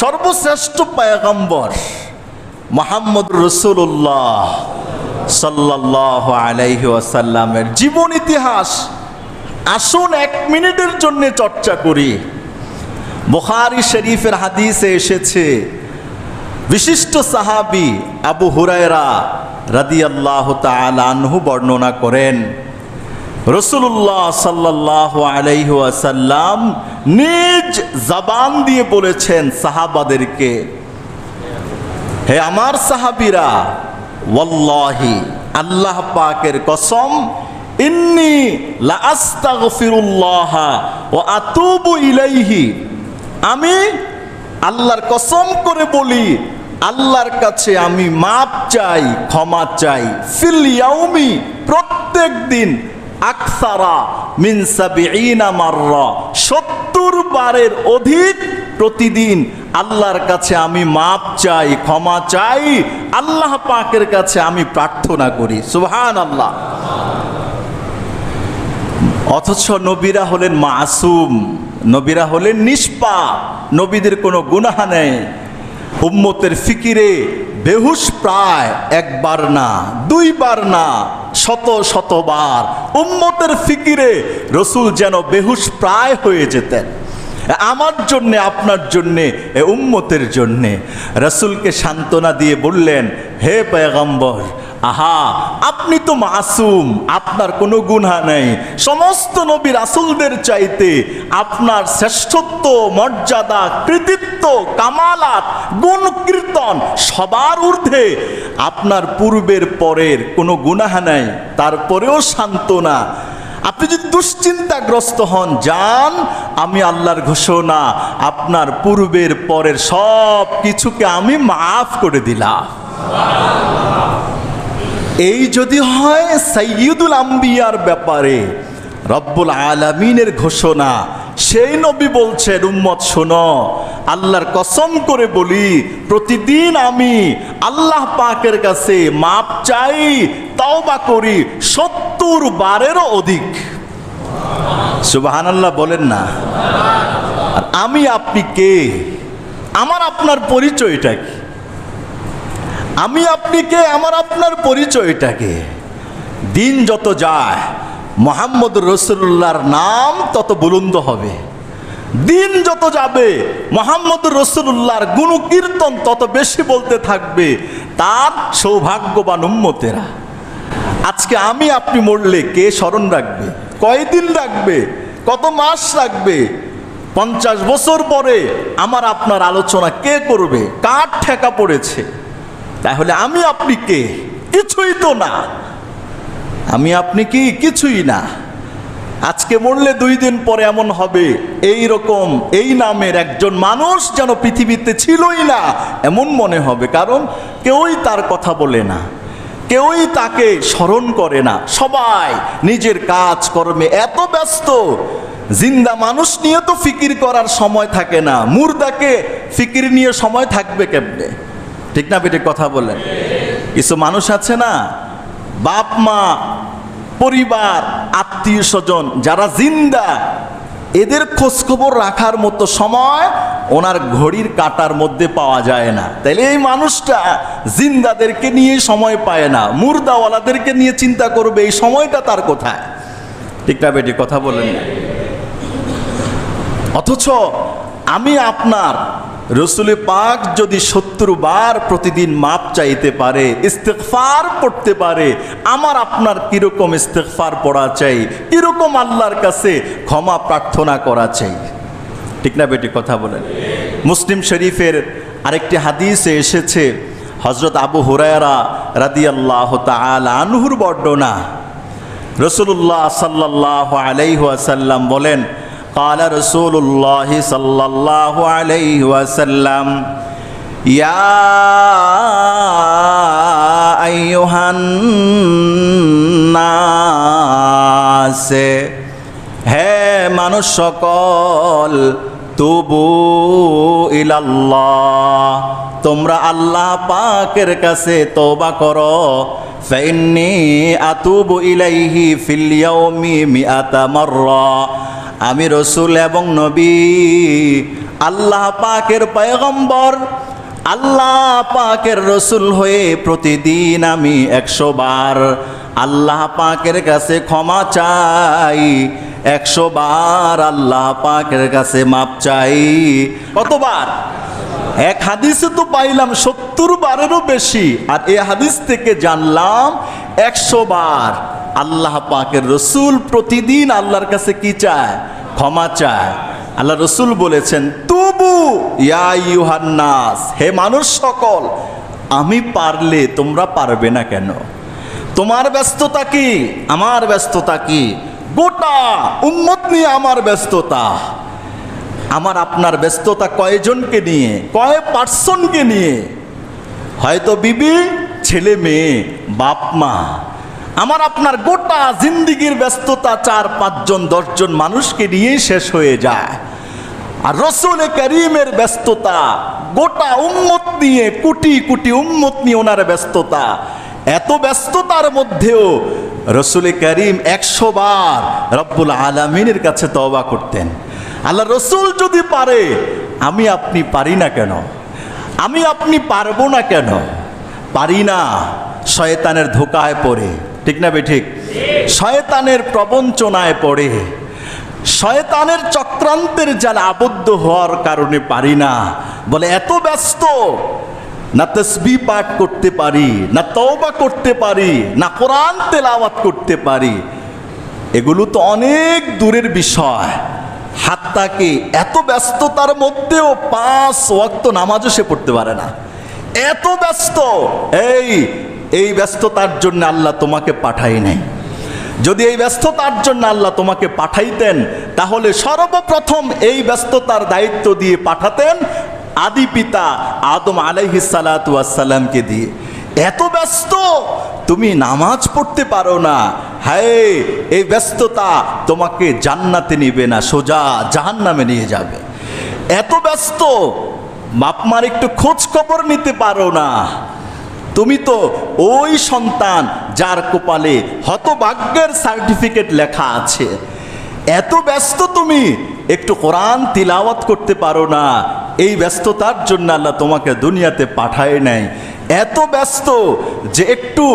সর্বশ্রেষ্ঠ পায়গম্বর মোহাম্মদ রসুল্লাহ সাল্লাহ আলাইহি ওয়াসাল্লামের জীবন ইতিহাস। আসুন এক মিনিটের জন্য চর্চা করি। বুখারি শরীফের হাদিসে এসেছে, বিশিষ্ট সাহাবি আবু হুরায়রা রাদিয়াল্লাহু তাআলা আনহু বর্ণনা করেন রসুল্লাহ সাল্লাহ আলাইহি ওয়াসাল্লাম নিজ জবান দিয়ে বলেছেন সাহাবাদেরকে, হে আমার সাহাবিরা, ওয়াল্লাহি, আল্লাহ পাকের কসম, ইন্নি লা আস্তাগফিরুল্লাহ ওয়া আতুবু ইলাইহি, আমি আল্লাহর কসম করে বলি, আল্লাহর কাছে আমি মাপ চাই, ক্ষমা চাই, ফিল ইয়াউমি, প্রত্যেক দিন আকসারা মিন সাবিঈনা মাররা। 70 বারের অধিক প্রতিদিন আল্লাহর কাছে আমি মাপ চাই, ক্ষমা চাই, আল্লাহ পাকের কাছে আমি প্রার্থনা করি। সুবহান আল্লাহ অথচ নবীরা হলেন মাসুম, নবীরা হলেন নিষ্পা, নবীদের কোনো গুনাহ নেই। উম্মতের ফিকিরে বেহুশ প্রায় একবার না, দুইবার না শত শতবার উম্মতের ফিকিরে রসুল যেন বেহুশ প্রায় হয়ে যেতেন। আমার জন্যে, আপনার জন্যে, এ উম্মতের জন্যে। রসুলকে সান্ত্বনা দিয়ে বললেন, হে পয়গম্বর আহা, আপনি তো মাসুম, আপনার কোনো গুণা নেই। সমস্ত নবী রাসুলদের চাইতে আপনার শ্রেষ্ঠত্ব, মর্যাদা, কৃতিত্ব, কামালাত গুণ কীর্তন সবার ঊর্ধ্বে। আপনার পূর্বের পরের কোনো গুনাহ নাই, তারপরেও সান্ত্বনা। আপনি যদি দুশ্চিন্তাগ্রস্ত হন, যান, আমি আল্লাহর ঘোষণা, আপনার পূর্বের পরের সব কিছুকে আমি মাফ করে দিলাম। এই যদি হয় সৈয়দুল আম্বিয়ার ব্যাপারে, রব্বুল আলামিনের ঘোষণা। সেই নবী বলছেন, উম্মত, শোনো, আল্লাহর কসম করে বলি, প্রতিদিন আমি আল্লাহ পাকের কাছে মাপ চাই, তওবা করি সত্তর বারেরও অধিক। সুবাহান আল্লাহ বলেন না। আর আমি, আপনি কে? আমার, আপনার পরিচয়টা কি? আমি আপনি কে আমার আপনার পরিচয়টাকে। দিন যত যায়, মোহাম্মদ রসুল্লাহর নাম তত বুলন্দ হবে। দিন যত যাবে, মোহাম্মদ রসুল্লাহর গুণকীর্তন তত বেশি বলতে থাকবে, তার সৌভাগ্যবান উম্মতেরা। আজকে আমি, আপনি মরলে কে স্মরণ রাখবে? কয়দিন রাখবে? কত মাস রাখবে? পঞ্চাশ বছর পরে আমার আপনার আলোচনা কে করবে? কার ঠেকা পড়েছে? তাহলে আমি আপনি কে? কিছুই তো না। আমি আপনি কি? কিছুই না। আজকে মরলে দুই দিন পরে এমন হবে, এই রকম, এই নামের একজন মানুষ যেন পৃথিবীতে ছিলই না, এমন মনে হবে। কারণ কেউই তার কথা বলে না, কেউই তাকে স্মরণ করে না। সবাই নিজের কাজ কর্মে এত ব্যস্ত, জিন্দা মানুষ নিয়ে তো ফিকির করার সময় থাকে না। মুর্দাকে ফিকির নিয়ে সময় থাকবে কেমনে? ঠিক না বেটে কথা বলেন কিছু মানুষ আছে না, বাপ, মা, পরিবার, আত্মীয় স্বজন, যারা জিন্দা, এদের খোঁজখবর রাখার মতো সময় ওনার ঘড়ির কাটার মধ্যে পাওয়া যায় না। তাইলে এই মানুষটা জিন্দাদেরকে নিয়ে সময় পায় না, মুর্দাওয়ালাদেরকে নিয়ে চিন্তা করবে, এই সময়টা তার কোথায়? ঠিক না বেটি কথা বলেন অথচ আমি আপনার রসুল পাক যদি সত্তর বার প্রতিদিন মাপ চাইতে পারে ইস্তেকফার পড়তে পারে, আমার আপনার কীরকম ইস্তেকফার পড়া চাই, কীরকম আল্লাহর কাছে ক্ষমা প্রার্থনা করা চাই? ঠিক না বেটি, কথা বলেন। মুসলিম শরীফের আরেকটি হাদিসে এসেছে হজরত আবু হুরায়রা রাদি আল্লাহ আনহুর বর্ণনা। রসুল্লাহ সাল্লাহ আলাইহাসাল্লাম বলেন قال رسول الله صلى الله عليه وسلم يا أيها الناس হে মানুষ সকল তুবু ইলাল্লাহ তোমরা আল্লাহ পাকের কাছে তওবা করো ফাইন্নি আতুবু ইলাইহি ফিল ইয়াউমি মিআতা মাররা আমি রসুল এবং নবী, আল্লাহ পাকের পয়গম্বর, আল্লাহ পাকের রসুল হয়ে প্রতিদিন আমি একশো বার আল্লাহ পাকের কাছে ক্ষমা চাই, একশো বার আল্লাহ পাকের কাছে মাপ চাই। কতবার? এক হাদিসে তো পাইলাম সত্তর বারেরও বেশি, আর এ হাদিস থেকে জানলাম একশো বার আল্লাহ পাকের রসুল প্রতিদিন আল্লাহর কাছে কি চায়? ক্ষমা চায়। আল্লাহ রসুল বলেছেন, তবু ইয়া ইউহান্নাস হে মানুষ সকল, আমি পারলে তোমরা পারবে না কেন? তোমার ব্যস্ততা কি? আমার ব্যস্ততা কি? গোটা উম্মত নিয়ে আমার ব্যস্ততা। আমার আপনার ব্যস্ততা কয়জনকে নিয়ে, কয় পার্সনকে নিয়ে? হয়তো বিবি, ছেলে মেয়ে, বাপ মা। আমার আপনার গোটা জিন্দিগির ব্যস্ততা চার, পাঁচজন, দশজন মানুষকে নিয়েই শেষ হয়ে যায়। আর রসুল করিমের ব্যস্ততা গোটা উম্মত নিয়ে, কোটি কোটি উম্মত নিয়ে ওনার ব্যস্ততা। এত ব্যস্ততার মধ্যেও রসুল করিম একশো বার রব্বুল আলমিনের কাছে তওবা করতেন। আল্লাহ রসুল যদি পারে, আমি আপনি পারি না কেন? আমি আপনি পারব না কেন? পারি না, শয়তানের ধোকায় পড়ে। ঠিক না বে ঠিক? শয়তানের প্রবঞ্চনায় পড়ে। শয়তানের চক্রান্তের জালে আবদ্ধ হওয়ার কারণে পারি না। বলে, এত ব্যস্ত। না তসবি পাঠ করতে পারি, না তওবা করতে পারি, না কোরআন তেলাওয়াত করতে পারি। এগুলো তো অনেক দূরের বিষয়। হাত্তাকে এত ব্যস্ততার মধ্যেও পাঁচ ওয়াক্ত নামাজও সে পড়তে পারে না। এত ব্যস্ত, এই এই ব্যস্ততার জন্য আল্লাহ তোমাকে পাঠাই নাই। যদি এই ব্যস্ততার জন্য আল্লাহ তোমাকে পাঠাইতেন, তাহলে সর্বপ্রথম এই ব্যস্ততার দায়িত্ব দিয়ে পাঠাতেন আদি পিতা আদম আলাইহি সালাতামকে দিয়ে। এত ব্যস্ত, তুমি নামাজ পড়তে পারো না হায়, এই ব্যস্ততা তোমাকে জান্নাতে নিবে না, সোজা জাহান্নামে নিয়ে যাবে। এত ব্যস্ত, বাপমার একটু খোঁজ খবর নিতে পারো না। তুমি তো ওই সন্তান যার কপালে হতভাগ্যের সার্টিফিকেট লেখা আছে। এত ব্যস্ত তুমি, একটু কোরআন তিলাওয়াত করতে পারো না। এই ব্যস্ততার জন্য আল্লাহ তোমাকে দুনিয়াতে পাঠায় নাই। এত ব্যস্ত যে একটু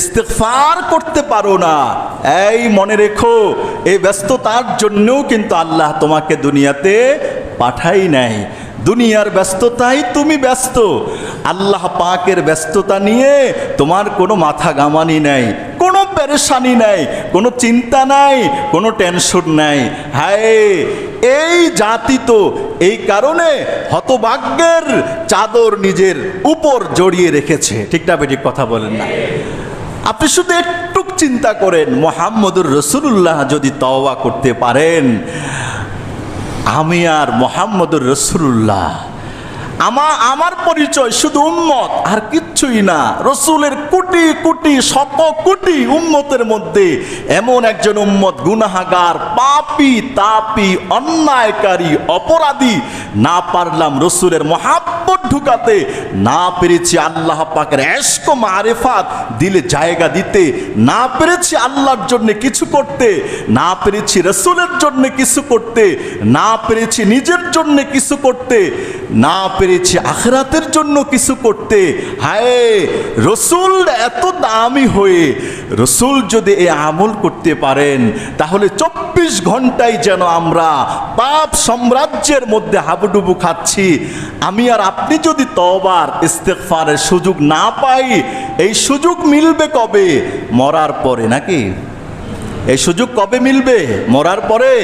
ইস্তেফার করতে পারো না। এই মনে রেখো এই ব্যস্ততার জন্যও কিন্তু আল্লাহ তোমাকে দুনিয়াতে পাঠাই নাই। দুনিয়ার ব্যস্ততাই তুমি ব্যস্ত। আল্লাহ পাকের ব্যস্ততা নিয়ে তোমার কোনো মাথা গামানি নাই, কোনো পেরেশানি নাই, কোনো চিন্তা নাই, কোনো টেনশন নাই। হায়, এই জাতি তো এই কারণে হতভাগ্যের চাদর নিজের উপর জড়িয়ে রেখেছে। ঠিক না বেঠিক কথা বলেন না। আপনি শুধু একটু চিন্তা করেন, মোহাম্মদুর রসুল্লাহ যদি তওবা করতে পারেন, আমি আর মোহাম্মদুর রসুল্লাহ আমা, আমার পরিচয় শুধু উম্মত, আর কিচ্ছুই না। রসুলের কোটি কোটি, শত কোটি উম্মতের মধ্যে এমন একজন উম্মত, গুনাহাগার, পাপি, তাপি, অন্যায়কারী, অপরাধী, না পারলাম রসুলের মহাব্বত ঢুকাতে, না পেরেছি আল্লাহ পাকের এস্ক মারেফাত, দিলে জায়গা দিতে, না পেরেছি আল্লাহর জন্য কিছু করতে, না পেরেছি রসুলের জন্য কিছু করতে, না পেরেছি নিজের জন্য কিছু করতে, না আখরাতের জন্য কিছু করতে। হায়, রসুল এত দামি হয়ে, রসুল যদি এ আমল করতে পারেন, তাহলে চব্বিশ ঘন্টায় যেন আমরা পাপ সাম্রাজ্যের মধ্যে হাবুডুবু খাচ্ছি। আমি আর আপনি যদি তবার ইস্তেকফারের সুযোগ না পাই, এই সুযোগ মিলবে কবে? মরার পরে নাকি? এই সুযোগ কবে মিলবে? মরার পরে?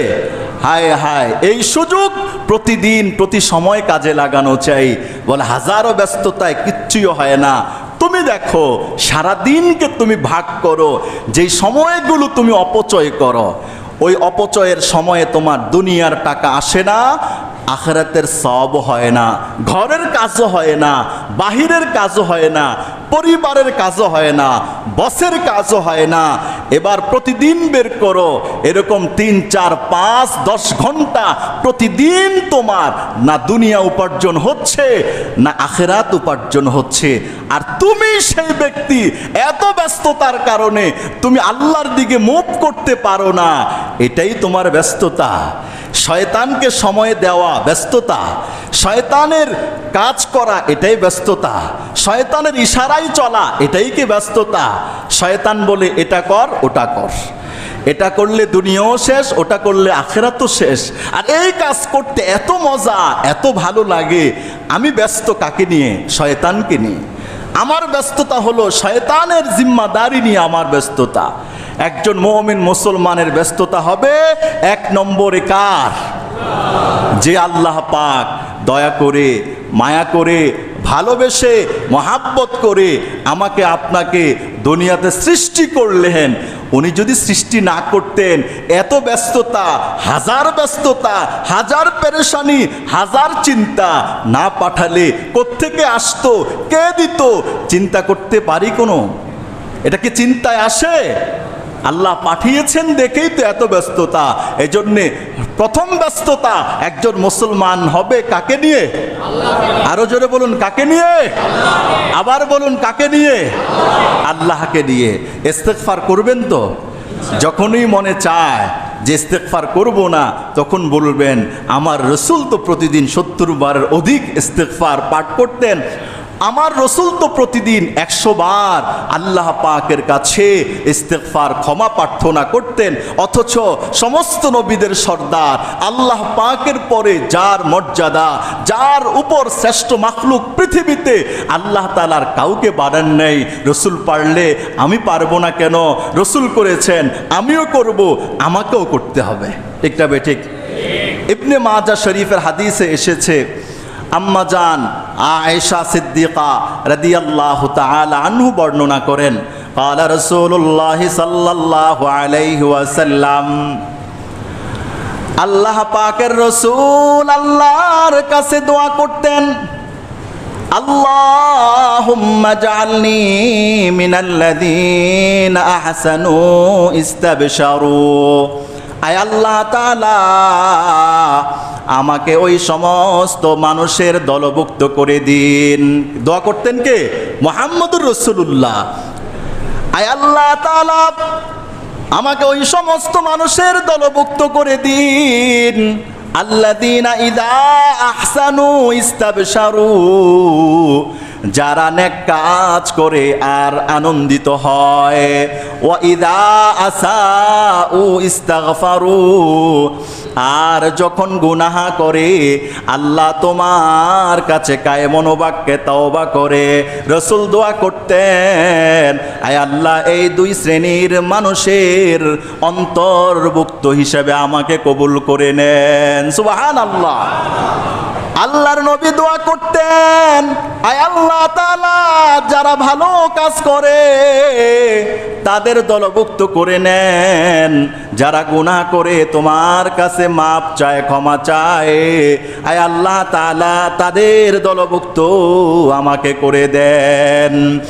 হায় হায়, এই সুযোগ প্রতিদিন, প্রতি সময় কাজে লাগানো চাই। বলে, হাজারো ব্যস্ততায় কিচ্ছুই হয় না। তুমি দেখো সারা দিনকে তুমি ভাগ করো, যেই সময়গুলো তুমি অপচয় করো। ওই অপচয়ের সময়ে তোমার দুনিয়ার টাকা আসে না আখরাতের সব হয় না, ঘরের কাজও হয় না, বাহিরের কাজও হয় না, পরিবারের কাজও হয় না, বসের কাজও হয় না। এবার প্রতিদিন বের করো, এরকম তিন, চার, পাঁচ, দশ ঘণ্টা প্রতিদিন তোমার না দুনিয়া উপার্জন হচ্ছে, না আখেরাত উপার্জন হচ্ছে। আর তুমি সেই ব্যক্তি, এত ব্যস্ততার কারণে তুমি আল্লাহর দিকে মুভ করতে পারো না, এটাই তোমার ব্যস্ততা। শয়তানকে সময় দেওয়া ব্যস্ততা। শয়তানের কাজ করা এটাই ব্যস্ততা। শয়তানের ইশারাই চলা এটাই কি ব্যস্ততা? শয়তান বলে, এটা কর, ওটা কর। এটা করলে দুনিয়াও শেষ, ওটা করলে আখেরাতও শেষ। আর এই কাজ করতে এত মজা, এত ভালো লাগে, আমি ব্যস্ত কাকে নিয়ে? শয়তানকে নিয়ে। আমার ব্যস্ততা হলো, শয়তানের জিম্মাদারি নিয়ে আমার ব্যস্ততা। একজন মমিন মুসলমানের ব্যস্ততা হবে, এক নম্বরে কার? যে আল্লাহ পাক দয়া করে, মায়া করে, ভালোবেসে, মহাব্বত করে আমাকে আপনাকে দুনিয়াতে সৃষ্টি করলেন। উনি যদি সৃষ্টি না করতেন, এত ব্যস্ততা, হাজার ব্যস্ততা, হাজার পেরেশানি, হাজার চিন্তা না পাঠালে কোত্থেকে আসতো, কে দিত? চিন্তা করতে পারি কোনো? এটা কি চিন্তায় আসে? আল্লাহ পাঠিয়েছেন দেখেই তো এত ব্যস্ততা। এই জন্যে প্রথম ব্যস্ততা, একজন মুসলমান হবে কাকে নিয়ে? আরও জোরে বলুন, কাকে নিয়ে? আবার বলুন, কাকে নিয়ে? আল্লাহকে নিয়ে। ইস্তেগফার করবেন তো? যখনই মনে চায় যে ইস্তেগফার করব না, তখন বলবেন, আমার রসুল তো প্রতিদিন সত্তর বারের অধিক ইস্তেগফার পাঠ করতেন। আমার রসুল তো প্রতিদিন একশো বার আল্লাহ পাকের কাছে ইস্তেগফার, ক্ষমা প্রার্থনা করতেন। অথচ সমস্ত নবীদের সর্দার আল্লাহ পাকের পরে যার মর্যাদা, যার উপর শ্রেষ্ঠ মাখলুক পৃথিবীতে আল্লাহ তালার কাউকে বাড়ান নেই। রসুল পারলে আমি পারব না কেন? রসুল করেছেন, আমিও করব, আমাকেও করতে হবে। ঠিকটা বে ঠিক? ইবনে মাজা শরীফের হাদিসে এসেছে আম্মাজান আয়েশা সিদ্দিকা রাদিয়াল্লাহু তাআলা আনহু বর্ণনা করেন قال رسول الله صلى الله عليه وسلم আল্লাহ পাকের রসুল আল্লাহর কাছে দোয়া করতেন আল্লাহুম্মা জাআলনি মিনাল্লাযীনা আহসানু ইস্তাবশারু আয় আল্লাহ তাআলা আমাকে ওই সমস্ত মানুষের দলভুক্ত করে দিন। দোয়া করতেন কে? মোহাম্মদুর রসুল্লাহ আয় আল্লাহ আমাকে ওই সমস্ত মানুষের দলভুক্ত করে দিন। আল্লাদিনা ইদা আহসানু ইস্তাবশারু যারা নেক কাজ করে আর আনন্দিত হয়। ও ইদা আসা ও ইস্তাগফারু, আর যখন গুনাহা করে, আল্লাহ তোমার কাছে কায়ে মনোবাক্যে তওবা করে। রসুল দোয়া করতেন, আয় আল্লাহ, এই দুই শ্রেণির মানুষের অন্তর্ভুক্ত হিসেবে আমাকে কবুল করে নেন। সুবাহান আল্লাহ আল্লাহর নবী দোয়া করতেন। আয় আল্লাহ তাআলা, যারা ভালো কাজ করে, তাদের দলভুক্ত করে নেন। যারা গুনাহ করে, তোমার কাছে মাপ চায়, ক্ষমা চায়। আয় আল্লাহ তালা তাদের দলভুক্ত আমাকে করে দেন।